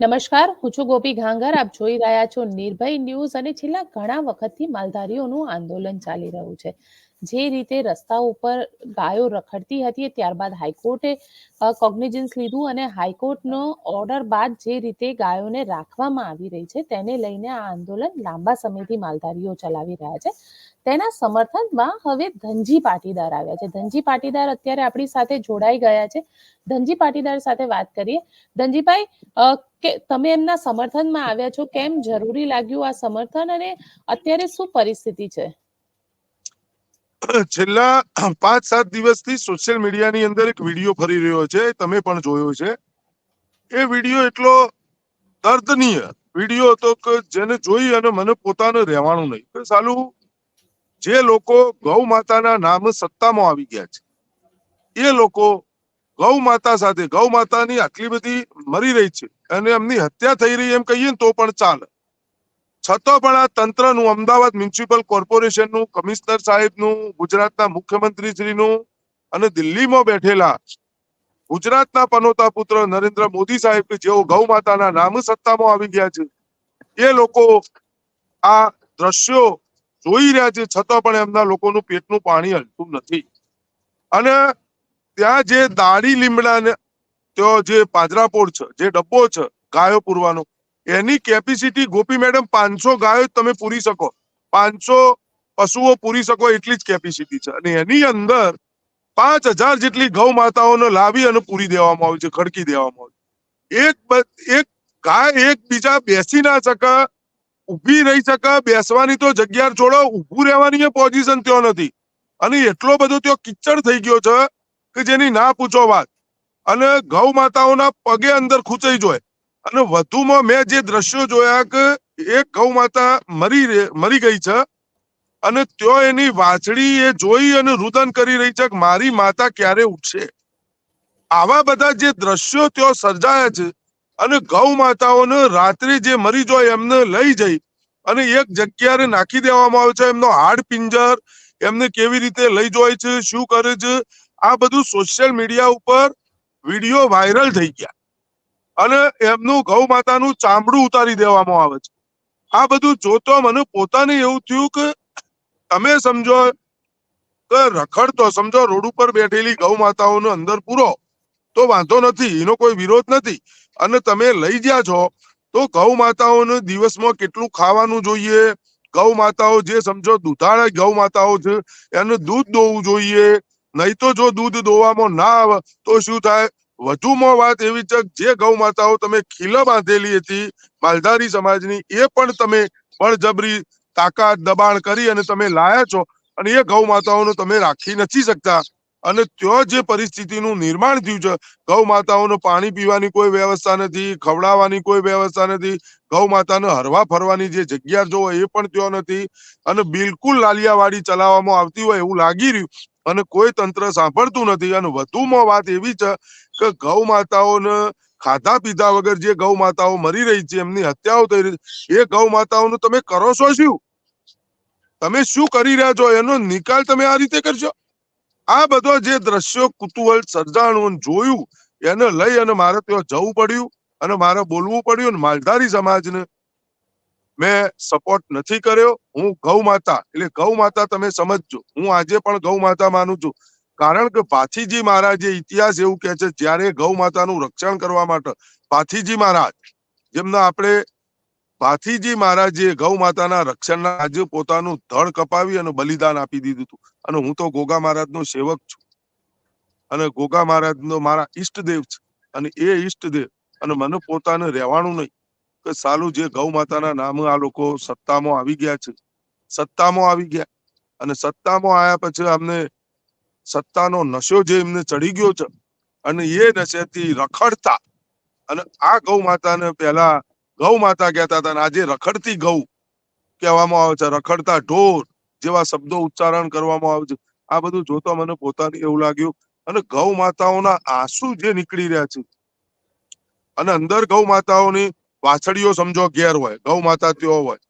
નમસ્કાર, હું છું ગોપી ઘાંગર. આપ જોઈ રહ્યા છો નિર્ભય ન્યૂઝ અને છેલ્લા ઘણા વખતથી માલધારીઓનું આંદોલન ચાલી રહ્યું છે. જે રીતે રસ્તા ઉપર ગાયો રખડતી હતી, ત્યારબાદ હાઈકોર્ટે કોગ્નિજન્સ લીધું અને હાઈકોર્ટનો ઓર્ડર બાદ જે રીતે ગાયોને રાખવામાં આવી રહી છે, તેને લઈને આ આંદોલન લાંબા સમયથી માલધારીઓ ચલાવી રહ્યા છે. તેના સમર્થનમાં હવે ધનજી પાટીદાર આવ્યા છે. ધનજી પાટીદાર અત્યારે આપણી સાથે જોડાઈ ગયા છે. ધનજી પાટીદાર સાથે વાત કરીએ. ધનજીભાઈ કે તમે એમના સમર્થનમાં આવ્યા છો, કેમ જરૂરી લાગ્યું આ સમર્થન અને અત્યારે શું પરિસ્થિતિ છે? છેલ્લા પાંચ સાત દિવસથી સોશિયલ મીડિયાની અંદર એક વીડિયો ફરી રહ્યો છે, તમે પણ જોયો છે. એ વીડિયો એટલો દર્દનીય વીડિયો હતો કે જેને જોઈ અને મને પોતાને રહેવાનું નહીં. કે સાલું જે લોકો ગૌ માતાના નામ સત્તામાં આવી ગયા છે, એ લોકો ગૌ માતા સાથે, ગૌ માતાની આટલી બધી મરી રહી છે અને એમની હત્યા થઈ રહી એમ કહીએ તો પણ ચાલે. છતાં પણ આ તંત્રનું અમદાવાદ મ્યુનિસિપલ કોર્પોરેશનનું કમિશનર સાહેબનું, ગુજરાતના મુખ્યમંત્રી શ્રીનું અને દિલ્હીમાં બેઠેલા ગુજરાતના પનોતા પુત્ર નરેન્દ્ર મોદી સાહેબ જેઓ ગૌ માતાના નામ સત્તામાં આવી ગયા છે, એ લોકો આ દ્રશ્યો જોઈ રહ્યા છે, છતાં પણ એમના લોકોનું પેટનું પાણી હલતું નથી. અને ત્યાં જે દાડી લીમડાને ત્યાં જે પાંજરાપોળ છે, જે ડબ્બો છે, ગાયો પૂરવાનો, એની કેપેસિટી ગોપી મેડમ પાંચસો ગાયો તમે પૂરી શકો. પાંચસો પશુઓ પૂરી શકો એટલી જ કેપેસિટી છે. અને એની અંદર પાંચ હજાર જેટલી ગૌ માતાઓને લાવી અને પૂરી દેવામાં આવે છે, ખડકી દેવામાં આવે એક એક ગાય એક બીજા બેસી ના શકે, ઊભી રહી શકે, બેસવાની તો જગ્યા છોડો, ઊભું રહેવાની પોઝિશન ત્યો નથી. અને એટલો બધો ત્યો કિચડ થઈ ગયો છે કે જેની ના પૂછો વાત. અને ગૌ માતાઓના પગે અંદર ખૂંચાઈ જોય. અને વધુમાં મેં જે દ્રશ્યો જોયા કે એક ગૌ માતા મરી મરી ગઈ છે. અને ત્યો એની વાછડી એ જોઈ અને રુદન કરી રહી છે કે મારી માતા ક્યારે ઉઠશે. આવા બધા જે દ્રશ્યો ત્યો સર્જાયા છે અને ગૌ માતાઓને રાત્રે જે મરી જાય એમને લઈ જઈ અને એક જગ્યાએ નાખી દેવામાં આવે છે. એમનો હાડ પિંજર, એમને કેવી રીતે લઈ જાય છે, શું કરે છે, આ બધું સોશિયલ મીડિયા ઉપર વીડિયો વાયરલ થઈ ગયા. અને એમનું ગૌ માતાનું ચામડું ઉતારી દેવામાં આવે છે. આ બધું જોતો મને પોતાને એવું થયું કે તમે સમજો કે રખડતો, સમજો, રોડ ઉપર બેઠેલી ગૌ માતાઓનો અંદર પૂરો, તો વાંધો નથી, એનો કોઈ વિરોધ નથી. અને તમે લઈ ગયા છો, તો ગૌ માતાઓને દિવસમાં કેટલું ખાવાનું જોઈએ? ગૌ માતાઓ જે સમજો, દુધાળા ગૌ માતાઓ છે, એનું દૂધ દોવું જોઈએ. નહીં તો જો દૂધ દોવામાં ના આવે, તો શું થાય? વધુમાં વાત એવી છે જે ગૌ માતાઓ તમે ખીલ બાંધેલી હતી, માલધારી સમાજની, એ પણ તમે બળજબરી, તાકાત દબાણ કરી અને તમે લાયા છો અને એ ગૌ માતાઓનો તમે રાખી નથી શકતા. અને ત્યાં જે પરિસ્થિતિનું નિર્માણ થયું છે ગૌ માતાઓને પાણી પીવાની કોઈ વ્યવસ્થા નથી, ખવડાવવાની કોઈ વ્યવસ્થા નથી ગૌ માતાને હરવા ફરવાની જે જગ્યા જો એ પણ ત્યાં નથી અને બિલકુલ લાલિયાવાડી ચલાવવામાં આવતી હોય એવું લાગી રહ્યું અને કોઈ તંત્ર સાંભળતું નથી. અને વધુમાં વાત એવી છે કે ગૌ માતાઓને ખાધા પીધા વગર જે ગૌ માતાઓ મરી રહી છે, એમની હત્યાઓ થઈ રહી છે, એ ગૌ માતાઓનું તમે કરો છો શું? તમે શું કરી રહ્યા છો? એનો નિકાલ તમે આ રીતે કરશો? આ બધો જે દ્રશ્યો કુતૂહલ સર્જાણું જોયું, એને લઈ અને મારે ત્યાં જવું પડ્યું અને મારે બોલવું પડ્યું અને માલધારી સમાજને. મેં સપોર્ટ નથી કર્યો. હું ગૌ માતા, એટલે ગૌ માતા તમે સમજજો. હું આજે પણ ગૌ માતા માનું છું. કારણ કે પાથીજી મહારાજે ઇતિહાસ એવું કહે છે, જ્યારે ગૌ માતાનું રક્ષણ કરવા માટે પાથીજી મહારાજ, જેમના આપણે ભાથીજી મહારાજે ગૌ માતાના રક્ષણના આજે પોતાનું ધડ કપાવી અને બલિદાન આપી દીધું હતું. અને હું તો ગોગા મહારાજનો સેવક છું. અને ગોગા મહારાજનો મારા ઈષ્ટદેવ છે. અને એ ઈષ્ટદેવ અને મને પોતાને રહેવાનું નહીં. કે સાલું જે ગૌ માતાના નામે આ લોકો સત્તામાં આવી ગયા છે. સત્તામાં આવી ગયા. અને સત્તામાં આવ્યા પછી અમને સત્તાનો નશો જે એમને ચડી ગયો છે. અને એ નશેથી રખડતા. અને આ ગૌ માતાને પહેલા ગૌ માતા કહેતા હતા અને આજે રખડતી ગૌ કહેવામાં આવે છે, રખડતા ઢોર જેવા શબ્દો ઉચ્ચારણ કરવામાં આવે છે. આ બધું જોતા મને પોતાને એવું લાગ્યું. અને ગૌ માતાઓના આંસુ જે નીકળી રહ્યા છે, અને અંદર ગૌ માતાઓની વાછડીઓ સમજો ઘેર હોય ગૌ માતા તેઓ હોય,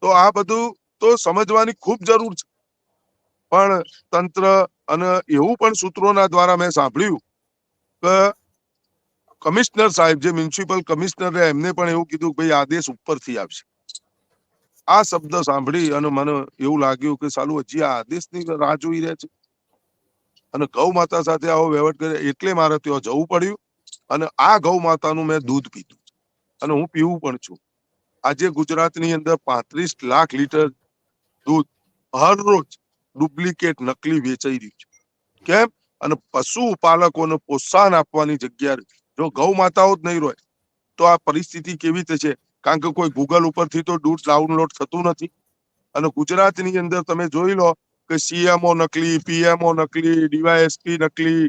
તો આ બધું તો સમજવાની ખૂબ જરૂર છે. પણ તંત્ર અને એવું પણ સૂત્રોના દ્વારા મેં સાંભળ્યું કે કમિશનર સાહેબ, જે મ્યુનિસિપલ કમિશનર એમને પણ એવું કીધું કે ભાઈ આદેશ ઉપરથી આવશે. આ શબ્દ સાંભળી અને મને એવું લાગ્યું કે સાલું હજી આ આદેશની રાહ જોઈ રહ્યા છે. અને ગૌ માતા સાથે આવો વહીવટ કરે એટલે મારે ત્યાં જવું પડ્યું અને આ ગૌ માતાનું મેં દૂધ પીધું અને હું પીવું પણ છું. આજે ગુજરાતની અંદર પાંત્રીસ લાખ લીટર દૂધ હરરોજ ડુપ્લિકેટ નકલી વેચાઈ રહ્યું છે. કેમ? અને પશુ પાલકોને પ્રોત્સાહન આપવાની જગ્યાએ જો ગૌ માતાઓ જ નહીં રહે તો આ પરિસ્થિતિ કેવી થશે? કારણ કે કોઈ ગૂગલ ઉપરથી તો દૂધ ડાઉનલોડ થતું નથી. અને ગુજરાતની અંદર તમે જોઈ લો કે સીએમઓ નકલી પીએમઓ નકલી ડીવાયએસપી નકલી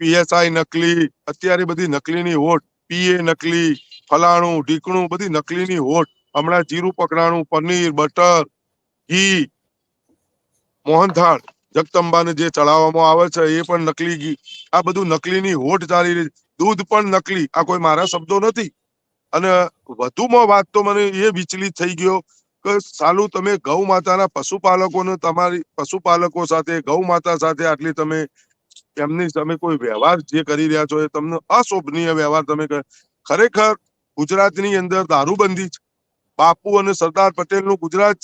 પીએસઆઈ નકલી, અત્યારે બધી નકલીની હોટ પીએ નકલી, ફલાણું, ઢીકણું, બધી નકલીની હોટ હમણાં જીરું પકડાણું, પનીર, બટર, ઘી, મોહનથાળ. જગદંબાને જે ચડાવવામાં આવે છે એ પણ નકલી ઘી આ બધું નકલીની હોટ ચાલી રહી દૂધ પણ નકલી. આ કોઈ મારા શબ્દો નથી. અને વધુમાં વાત તો મને એ વિચલિત થઈ ગયો કે સાલું તમે ગૌ માતાના પશુપાલકોને તમારી પશુપાલકો સાથે, ગૌ માતા સાથે આટલી તમે એમની તમે કોઈ વ્યવહાર જે કરી રહ્યા છો એ તમને અશોભનીય વ્યવહાર તમે ખરેખર ગુજરાતની અંદર દારૂબંધી છે. બાપુ અને સરદાર પટેલનું ગુજરાત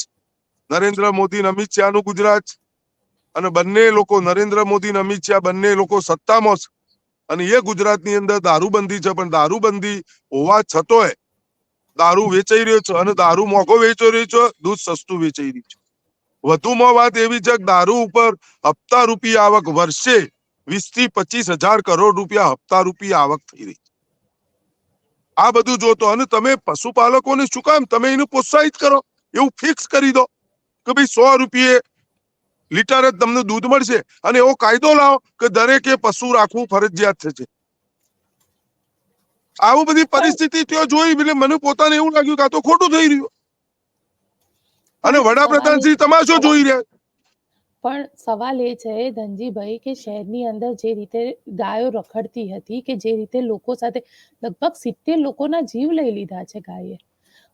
નરેન્દ્ર મોદી અમિત શાહનું ગુજરાત. અને બંને લોકો નરેન્દ્ર મોદી અને અમિત શાહ, બંને લોકો સત્તામાં છે. અને એ ગુજરાતની અંદર દારૂબંધી છે, પણ દારૂબંધી હોવા છતોય દારૂ વેચાઈ રહ્યો છે અને દારૂ મોંઘો વેચાઈ રહ્યો છે, દૂધ સસ્તું વેચાઈ રહ્યું છે. વધુમાં વાત એવી છે કે દારૂ ઉપર હપ્તા રૂપી આવક વર્ષે વીસથી પચીસ હજાર કરોડ રૂપિયા હપ્તા રૂપી આવક થઈ રહી છે. આ બધું જોતો અને તમે પશુપાલકોને શું કામ? તમે એને પ્રોત્સાહિત કરો, એવું ફિક્સ કરી દો કે ભાઈ સો રૂપિયે લીટર જ તમને દૂધ મળશે. અને એવો કાયદો લાવો કે દરેકે પશુ રાખવું ફરજિયાત થશે આવું બધી પરિસ્થિતિ ત્યાં જોઈ એટલે મને પોતાને એવું લાગ્યું કે આ તો ખોટું થઈ રહ્યું. અને વડાપ્રધાન શ્રી તમાશો જોઈ રહ્યા. પણ સવાલ એ છે ધનજીભાઈ કે શહેરની અંદર જે રીતે ગાયો રખડતી હતી કે જે રીતે લોકો સાથે લગભગ સિત્તેર લોકોના જીવ લઈ લીધા છે ગાયે.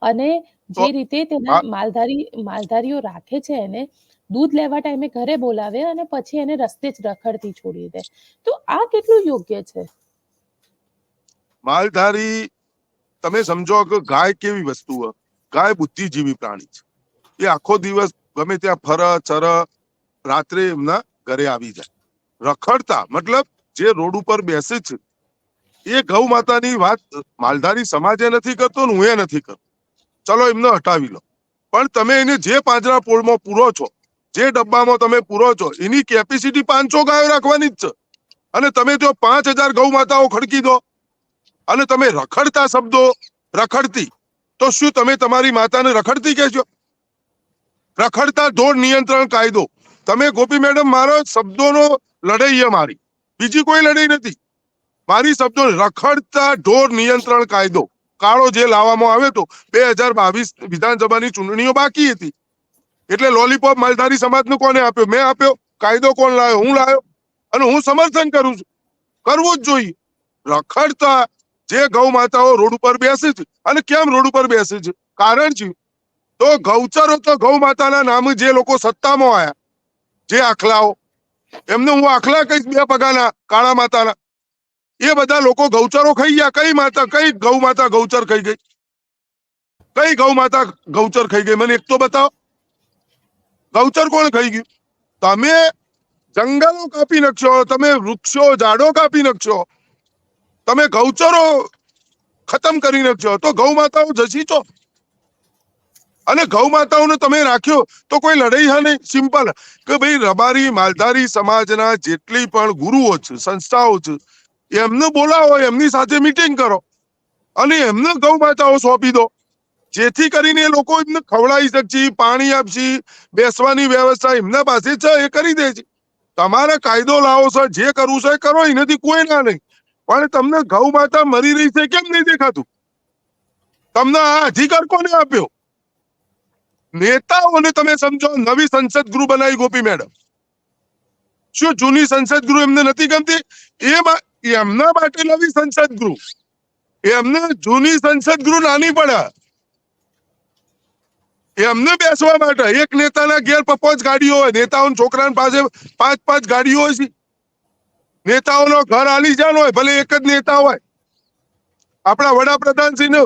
અને જે રીતે તેના માલધારી માલધારીઓ રાખે છે એને દૂધ લેવા ટાઈમે ઘરે બોલાવે અને પછી એને રસ્તે જ રખડતી છોડી દે. તો આ કેટલું યોગ્ય છે? માલધારી, તમે સમજો કે ગાય કેવી વસ્તુ હોય? ગાય બુદ્ધિજીવી પ્રાણી છે. એ આખો દિવસ ગમે ત્યાં ફર, ચર, રાત્રે એમના ઘરે આવી જાય. રખડતા મતલબ જે રોડ ઉપર બેસે છે, એ ગૌ માતાની વાત માલધારી સમાજે નથી કરતો ને હું એ નથી કરતો. ચલો એમને હટાવી લો. પણ તમે એને જે પાંજરા પોળમાં પૂરો છો જે ડબ્બામાં તમે પૂરો છો, એની કેપેસિટી પાંચસો ગાયો રાખવાની જ છે. અને તમે જો પાંચ હજાર ગૌ માતાઓ ખડકી દો. અને તમે રખડતા શબ્દો રખડતી. તો શું તમે તમારી માતાને રખડતી કહેશો? રખડતા ઢોર નિયંત્રણ કાયદો. તમે ગોપી મેડમ, મારો શબ્દોનો લડાઈ છે મારી. બીજી કોઈ લડાઈ નથી. મારી શબ્દો રખડતા ઢોર નિયંત્રણ કાયદો. કાળો જે લાવવામાં આવ્યો હતો, બે હજાર બાવીસ વિધાનસભાની ચૂંટણીઓ બાકી હતી. એટલે લોલીપોપ માલધારી સમાજનું કોને આપ્યો? મેં આપ્યો. કાયદો કોણ લાવ્યો હું લાવ્યો અને હું સમર્થન કરું છું. કરવું જ જોઈએ. રખડતા જે ગૌ માતાઓ રોડ ઉપર બેસે છે. અને કેમ રોડ ઉપર બેસે છે? કારણ છે, તો ગૌચરો તો ગૌ માતાના નામે જે લોકો સત્તામાં આયા જે આખલાઓ, એમને હું આખલા કહીશ બે પગાના, કાળા માતાના. એ બધા લોકો ગૌચરો ખાઈ ગયા. કઈ માતા, કઈ ગૌ માતા ગૌચર ખાઈ ગઈ? કઈ ગૌ માતા ગૌચર ખાઈ ગઈ? મને એક તો બતાવો. ગૌચર કોણ ખાઈ ગયું? તમે જંગલો કાપી નાખશો, તમે વૃક્ષો, ઝાડો કાપી નાખશો, તમે ગૌચરો ખતમ કરી નાખશો. તો ગૌ માતાઓ છો અને ગૌ માતાઓને તમે રાખ્યો તો કોઈ લડાઈ હા નહીં? સિમ્પલ. કે ભાઈ, રબારી, માલધારી સમાજના જેટલી પણ ગુરુઓ છે, સંસ્થાઓ છે, એમને બોલાવો, એમની સાથે મીટિંગ કરો. અને એમને ગૌ માતાઓ સોંપી દો. જેથી કરીને લોકો એમને ખવડાવી શકશે, પાણી આપશે, બેસવાની વ્યવસ્થા એમના પાસે છે, એ કરી દે છે. તમારે કાયદો લાવો છો જે કરવું છે કરો, એનાથી કોઈ ના નહીં. પણ તમને ગૌ માતા મરી રહી છે, કેમ નહીં દેખાતું? તમને આ અધિકાર કોને આપ્યો? નેતાઓને તમે સમજો, નવી સંસદ ગૃહ બનાવી ગોપી મેડમ. શું જૂની સંસદ ગૃહ એમને નથી ગમતી? એ એમના માટે નવી સંસદ ગૃહ. એમને જૂની સંસદ ગૃહ નાની પડે. એમને બેસવા માટે એક નેતાના ઘેર પપ્પોચ ગાડીઓ હોય. નેતાઓના છોકરાની પાસે પાંચ પાંચ ગાડીઓ હોય છે. નેતાઓનો ઘર આલીજાન હોય, ભલે એક જ નેતા હોય. આપણા વડાપ્રધાન સિંહ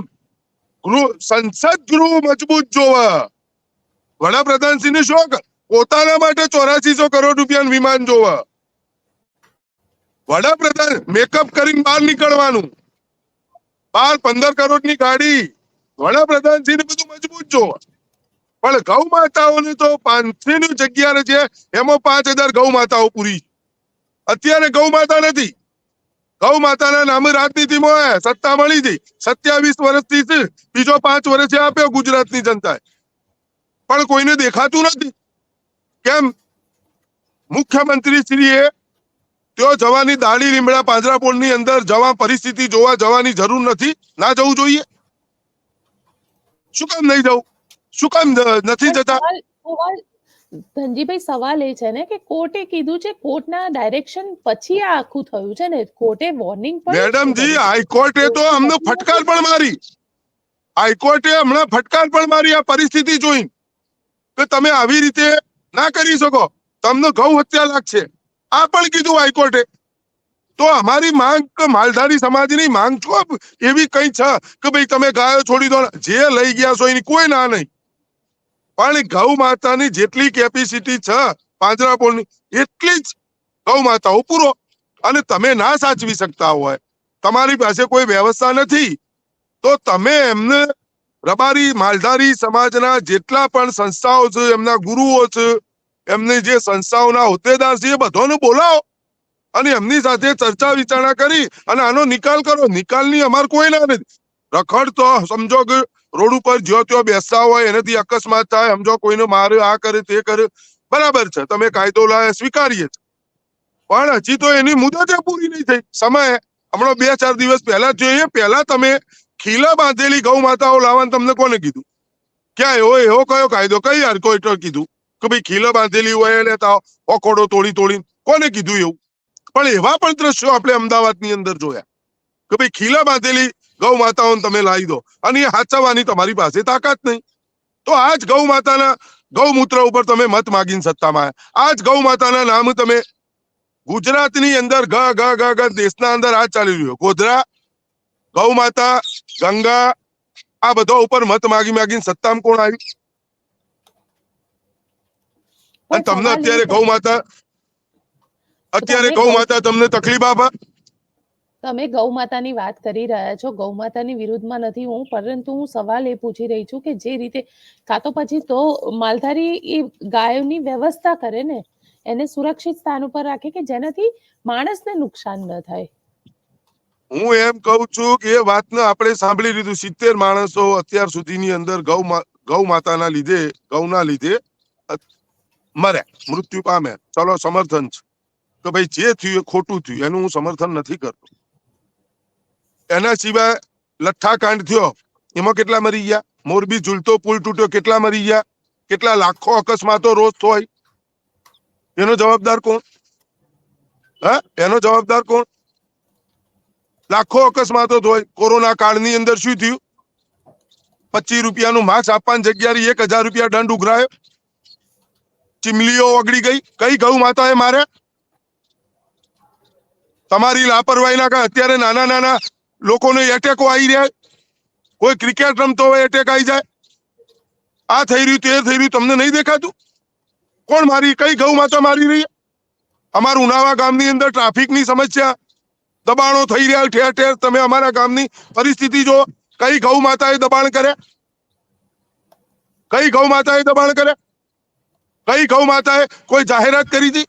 ગૃહ, સંસદ ગૃહ મજબૂત જોવે. વડાપ્રધાન શું પોતાના માટે ચોરાસીસો કરોડ રૂપિયાનું વિમાન જોવે. વડાપ્રધાન મેકઅપ કરીને બહાર નીકળવાનું. બાર પંદર કરોડની ગાડી. વડાપ્રધાનશ્રીને બધું મજબૂત જોવે. પણ ગૌ માતાઓની તો પાંચની ની જગ્યા છે એમાં પાંચ હજાર ગૌ માતાઓ પૂરી. અત્યારે ગૌ માતા નથી. ગૌ માતાના નામે રાજનીતિમાં સત્તા મળી હતી. સત્યાવીસ વર્ષથી બીજો પાંચ વર્ષ આપ્યો ગુજરાતની જનતાએ. પણ કોઈને દેખાતું નથી. કેમ? મુખ્યમંત્રી શ્રીએ ત્યાં જવાની દાડી લીમડા પાંજરાપોળની અંદર જવા પરિસ્થિતિ જોવા જવાની જરૂર નથી. ના જવું જોઈએ. શું કામ નહીં જવું? શું કામ નથી જતા? ધનજીભાઈ સવાલ એ છે ને કે કોર્ટે કીધું છે કોર્ટના ડાયરેક્શન પછી આ આખું થયું છે ને કોર્ટે વોર્નિંગ પણ મેડમજી હાઈકોર્ટે તો અમને ફટકાર પણ મારી. હાઈકોર્ટે હમણાં ફટકાર પણ મારી આ પરિસ્થિતિ જોઈ કે તમે આવી રીતે ના કરી શકો. તમને ગૌ હત્યા લાગશે. આ પણ કીધું હાઈકોર્ટે. તો અમારી માંગ કે માલધારી સમાજની માંગ છો? એવી કઈ છે? કે ભાઈ તમે ગાયો છોડી દો. જે લઈ ગયા છો એની કોઈ ના નહીં. પણ ગૌ માતાની જેટલી કેપેસિટી છે પાંજરાપોળની એટલી જ ગૌ માતાઓ પૂરો. અને તમે ના સાચવી શકતા હોય, તમારી પાસે કોઈ વ્યવસ્થા નથી, તો તમે એમને રબારી, માલધારી સમાજના જેટલા પણ સંસ્થાઓ છે, એમના ગુરુઓ છે, એમની જે સંસ્થાઓના હોદ્દેદાર છે, એ બધાને બોલાવો. અને એમની સાથે ચર્ચા વિચારણા કરી અને આનો નિકાલ કરો. નિકાલની અમાર કોઈ ના નથી. રખડ તો, સમજો કે રોડ ઉપર જ્યો ત્યો બેસતા હોય, એનાથી અકસ્માત થાય, સમજો કોઈને મારે આ કરે, તે કરે. બરાબર છે, તમે કાયદો લાવે સ્વીકારીએ. પણ હજી તો એની મુદત પૂરી નહીં થઈ. સમય, હમણાં બે ચાર દિવસ પહેલા જોઈએ, પહેલા તમે ખીલા બાંધેલી ગૌ માતાઓ લાવવાનું તમને કોને કીધું? ક્યાં એવો એવો કયો કાયદો? કઈ યાર કોઈ કીધું? કે ભાઈ ખીલા બાંધેલી હોય, એને તાવ ઓકોડો તોડી તોડી કોને કીધું એવું? પણ એવા પણ દ્રશ્યો આપણે અમદાવાદની અંદર જોયા. કે ભાઈ ખીલા બાંધેલી ગૌ માતાઓને તમે લાવી દો. અને એ હાચવવાની તમારી પાસે તાકાત નહીં. તો આજ ગૌ માતાના ગૌમૂત્ર ઉપર તમે મત માગીને સત્તામાં આવ્યા. આજ ગૌ માતાના નામ તમે ગુજરાતની અંદર ગ ગ ગ ગ દેશના અંદર આ ચાલી રહ્યો ગોધરા ગૌ માતા ગંગા આ બધા ઉપર મત માગી માગીને સત્તામાં કોણ આવી? અને પણ તમને સવાલ એ અત્યારે છે- ગૌ માતા અત્યારે તમે ગૌ ગૌ- માતા તમને તકલીફ આપે? તમે ગૌ માતાની વાત કરી રહ્યા છો. ગૌ માતાની વિરુદ્ધમાં નથી હું, પરંતુ હું સવાલ એ પૂછી રહી છું કે જે રીતે કાં તો પછી તો માલધારી એ ગાયોની વ્યવસ્થા કરે ને, એને સુરક્ષિત સ્થાન ઉપર રાખે કે જેનાથી માણસને નુકસાન ન થાય? હું એમ કહું છું કે એ વાતને આપણે સાંભળી લીધું. સિત્તેર માણસો અત્યાર સુધીની અંદર ગૌ ગૌ માતાના લીધે, ગૌના લીધે મર્યા. મૃત્યુ પામ્યા. ચલો, સમર્થન છે. કે ભાઈ જે થયું એ ખોટું થયું. એનું હું સમર્થન નથી કરતો. એના સિવાય લઠ્ઠાકાંડ થયો. એમાં કેટલા મરી ગયા? મોરબી ઝૂલતો પુલ તૂટ્યો. કેટલા મરી ગયા? કેટલા લાખો અકસ્માતો રોજ હોય એનો જવાબદાર કોણ? હા? એનો જવાબદાર કોણ? લાખો અકસ્માતો હોય કોરોના કાળની અંદર શું થયું? પચીસ રૂપિયાનું માસ્ક આપવાની જગ્યાએ એક હજાર રૂપિયા દંડ ઉઘરાયો. ચીમલીઓ ઓગળી ગઈ. કઈ ગૌ માતાએ મારે તમારી લાપરવાહીના કારણે અત્યારે નાના નાના લોકોને એટેકો આવી રહ્યા કોઈ ક્રિકેટ રમતો હોય એટેક આવી જાય. આ થઈ રહ્યું, તે થઈ રહ્યું, તમને નહીં દેખાતું? કોણ મારી, કઈ ગૌ માતા મારી રહી? અમારું ઉનાવા ગામની અંદર ટ્રાફિકની સમસ્યા, દબાણો થઈ રહ્યા ઠેર ઠેર. તમે અમારા ગામની પરિસ્થિતિ જો કઈ ગૌ માતાએ દબાણ કરે કઈ ગૌ માતાએ દબાણ કરે કઈ ગૌ માતાએ કોઈ જાહેરાત કરી હતી?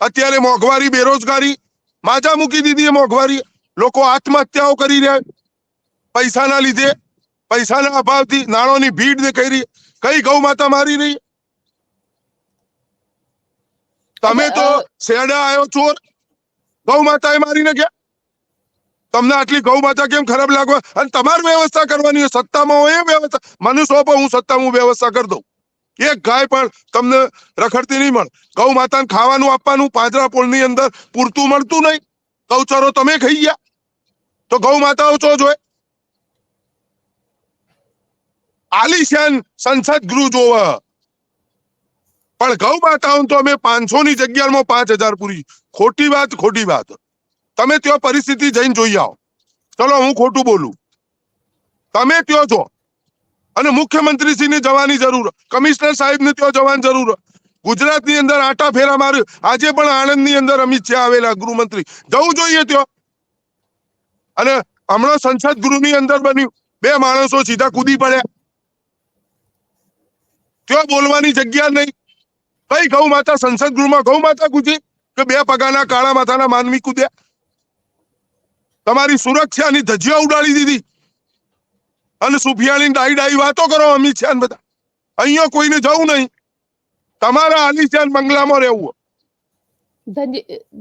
અત્યારે મોંઘવારી, બેરોજગારી. માજા મૂકી દીધી એ મોંઘવારી લોકો આત્મહત્યાઓ કરી રહ્યા પૈસાના લીધે પૈસાના અભાવથી નાણોની ભીડ ને કરી કઈ ગૌ માતા મારી રહી તમે તો શેડા આવ્યો ચોર ગૌ એ મારીને ગયા. તમને આટલી ગૌ માતા કેમ ખરાબ લાગવા? અને તમારે વ્યવસ્થા કરવાની સત્તામાં હોય એ વ્યવસ્થા. મને સોંપો હું સત્તામાં હું વ્યવસ્થા કરી દઉં. એક ગાય પણ તમને રખડતી નહીં મળે. ગૌ માતાને ખાવાનું આપવાનું પાંજરાપોળની અંદર પૂરતું મળતું નહીં. ગૌચરો તમે ખાઈ ગયા. તો ગૌ માતાઓ ચો જોવે આલિશાન સંસદ ગૃહ જોવે. પણ ગૌ માતાઓ તો અમે પાંચસો ની જગ્યામાં પાંચ હજાર પૂરી. ખોટી વાત ખોટી વાત. તમે ત્યાં પરિસ્થિતિ જઈને જોઈ આવો. ચલો, હું ખોટું બોલું. તમે ત્યાં છો. અને મુખ્યમંત્રીશ્રીને જવાની જરૂર. કમિશનર સાહેબને ત્યાં જવાની જરૂર. ગુજરાતની અંદર આટા ફેરા માર્યું. આજે પણ આણંદની અંદર અમિત શાહ આવેલા ગૃહમંત્રી. જવું જોઈએ ત્યાં. અને હમણાં સંસદ ગૃહની અંદર બન્યું. બે માણસો સીધા કૂદી પડ્યા. ત્યાં બોલવાની જગ્યા નહીં. કઈ ગૌ માતા, સંસદ ગૃહમાં ગૌ માતા કૂદી કે બે પગાના કાળા માથાના માનવી કૂદ્યા? તમારી સુરક્ષાની ધજિયા ઉડાડી દીધી. અને સુફિયાની ડાઈ ડાઈ વાતો કરો, અમિત શાહ બધા. અહીંયા કોઈને જવું નહીં. તમારા આલિશાન બંગલામાં રહેવું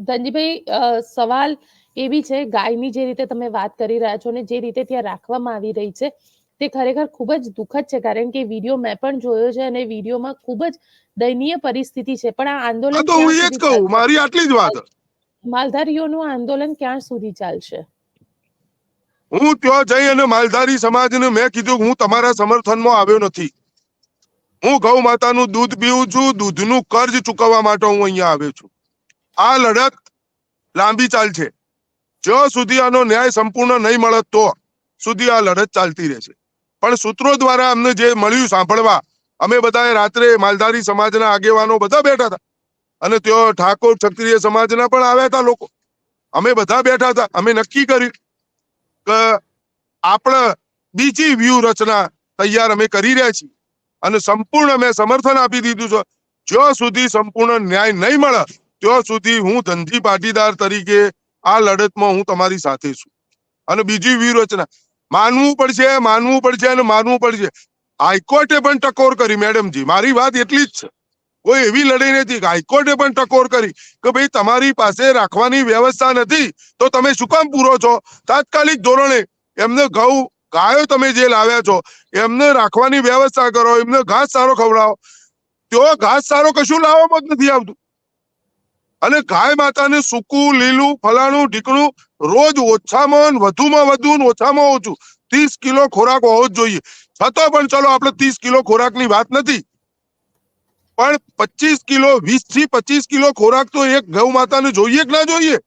ધનજીભાઈ સવાલ એ બી છે ગાયની જે રીતે તમે વાત કરી રહ્યા છો ને જે રીતે ત્યાં રાખવામાં આવી રહી છે તે ખરેખર ખૂબ જ દુઃખદ છે કારણ કે વીડિયો મેં પણ જોયો છે અને વિડીયોમાં ખૂબ જ દયનીય પરિસ્થિતિ છે. પણ આ આંદોલન તો હું એ જ કહું મારી આટલી જ વાત. માલધારીઓનું આંદોલન ક્યાં સુધી ચાલશે? હું ત્યાં જઈ અને માલધારી સમાજને મેં કીધું હું તમારા સમર્થનમાં આવ્યો નથી. હું ગૌ માતાનું દૂધ પીવું છું દૂધનું કર્જ ચૂકવવા માટે હું અહીંયા આવ્યો છું. આ લડત લાંબી ચાલશે જ્યાં સુધી આનો ન્યાય સંપૂર્ણ નહીં મળે તો સુધી આ લડત ચાલતી રહેશે. પણ સૂત્રો દ્વારા અમને જે મળ્યું સાંભળવા, અમે બધાએ રાત્રે માલધારી સમાજના આગેવાનો બધા બેઠા હતા. અને તેઓ ઠાકોર ક્ષત્રિય સમાજના પણ આવ્યા હતા લોકો. અમે બધા બેઠા હતા. અમે નક્કી કર્યું કે આપણે બીજી વ્યૂહ રચના તૈયાર અમે કરી રહ્યા છીએ. અને સંપૂર્ણ મેં સમર્થન આપી દીધું છે. જ્યાં સુધી સંપૂર્ણ ન્યાય નહીં મળે, ત્યાં સુધી હું ધંધી પાટીદાર તરીકે આ લડતમાં હું તમારી સાથે છું. અને બીજી વ્યૂહરચના, માનવું પડશે માનવું પડશે અને માનવું પડશે. હાઈકોર્ટે પણ ટકોર કરી, મેડમજી, મારી વાત એટલી જ છે. કોઈ એવી લડાઈ નથી કે હાઈકોર્ટે પણ ટકોર કરી કે ભાઈ તમારી પાસે રાખવાની વ્યવસ્થા નથી, તો તમે શું કામ પૂરો છો? તાત્કાલિક ધોરણે એમને ઘઉં ગાયો તમે જે લાવ્યા છો, એમને રાખવાની વ્યવસ્થા કરો, એમને ઘાસ સારો ખવડાવો. તેઓ ઘાસ સારો કશું લાવવામાં જ નથી આવતું. અને ગાય માતાને સૂકું, લીલું, ફલાણું, ઢીકણું રોજ ઓછામાં વધુમાં વધુ ઓછામાં ઓછું ત્રીસ કિલો ખોરાક હોવો જ જોઈએ. છતાં પણ ચલો આપણે ત્રીસ કિલો ખોરાકની વાત નથી. પણ પચીસ કિલો વીસથી પચીસ કિલો ખોરાક તો એક ગૌ માતાને જોઈએ કે ના જોઈએ?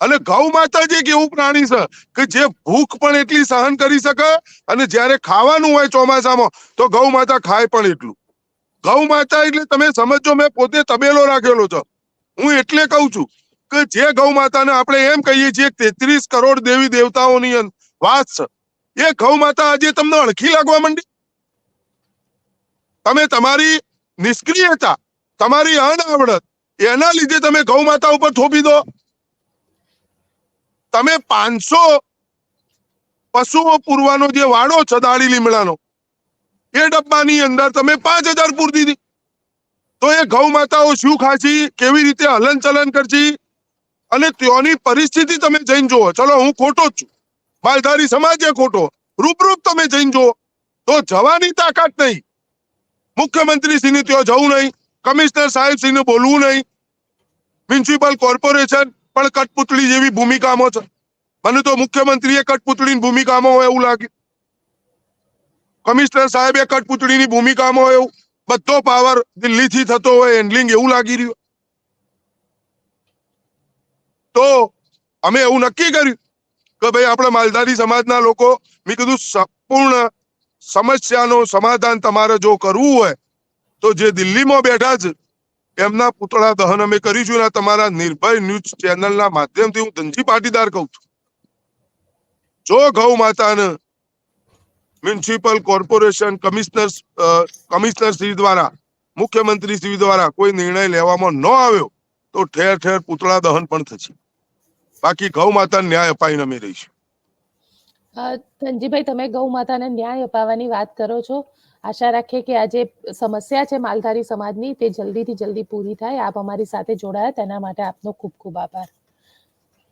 અને ગૌ માતા જ એક એવું પ્રાણી છે કે જે ભૂખ પણ એટલી સહન કરી શકે અને જ્યારે ખાવાનું હોય ચોમાસામાં તો ગૌ માતા ખાય પણ એટલું. ગૌ માતા એટલે તમે સમજો, મેં પોતે તબેલો રાખેલો છે. હું એટલે કહું છું કે જે ગૌ માતાને આપણે એમ કહીએ છીએ, તેત્રીસ કરોડ દેવી દેવતાઓની વાત છે. એ ગૌ માતા આજે તમને અળખી લાગવા માંડી? તમે તમારી નિષ્ક્રિયતા, તમારી અનાવડત, એના લીધે તમે ગૌ માતા ઉપર થોપી દો. તમે પાંચસો પશુઓ પૂરવાનો જે વાડો છે દાડી લીમડાનો એ ડબ્બાની અંદર તમે પાંચ હજાર પૂર દીધી. તો એ ગૌ માતાઓ શું ખાશી? કેવી રીતે હલન ચલન કરશી? અને ત્યાંની પરિસ્થિતિ તમે જઈને જુઓ. ચલો, હું ખોટો જ છું. માલધારી સમાજે ખોટો. રૂબરૂપ તમે જઈને જુઓ. તો જવાની તાકાત નહીં. મુખ્યમંત્રી શ્રીને ત્યાં જવું નહીં. કમિશનર સાહેબ શ્રીને બોલવું નહીં. મ્યુનિસિપલ કોર્પોરેશન પણ કઠપુતળી જેવી ભૂમિકામાં છે. મને તો મુખ્યમંત્રીએ કઠપુતળીની ભૂમિકામાં હોય એવું લાગે. કમિશનર સાહેબે કઠપુતળીની ભૂમિકામાં હોય એવું બધો પાવર દિલ્હીથી થતો હોય હેન્ડલિંગ એવું લાગી રહ્યું. તો અમે એવું નક્કી કર્યું કે ભાઈ આપણે માલધારી સમાજના લોકો, મેં કીધું સંપૂર્ણ સમસ્યાનો સમાધાન તમારે જો કરવું હોય, તો જે દિલ્હીમાં બેઠા છે, એમના પુતળા દહન અમે કરીશું અને તમારા નિર્ભય ન્યૂઝ ચેનલના માધ્યમથી હું ધનજી પાટીદાર કહું છું. જો ગૌ માતાને municipal corporation commissioner commissioner Shri દ્વારા, મુખ્યમંત્રી શ્રી દ્વારા કોઈ નિર્ણય લેવામાં ન આવ્યો તો ઠેર ઠેર પૂતળા દહન પણ થશે. બાકી ગૌ માતા ન્યાય અપાઈને અમે રહીશું. ધનજીભાઈ, તમે ગૌ માતાને ન્યાય અપાવવાની વાત કરો છો. આશા રાખીએ કે આ જે સમસ્યા છે માલધારી સમાજની, તે જલ્દીથી જલ્દી પૂરી થાય. આપ અમારી સાથે જોડાયા. તેના માટે આપનો ખૂબ ખૂબ આભાર.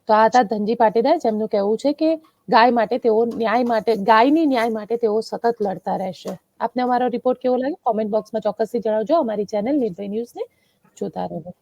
તો આ હતા ધનજી પાટીદાર, જેમનું કહેવું છે કે ગાય માટે તેઓ ન્યાય માટે, ગાયની ન્યાય માટે તેઓ સતત લડતા રહેશે. આપને અમારો રિપોર્ટ કેવો લાગે કોમેન્ટ બોક્સમાં ચોક્કસથી જણાવજો. અમારી ચેનલ નિર્ભય ન્યૂઝને જોતા રહો.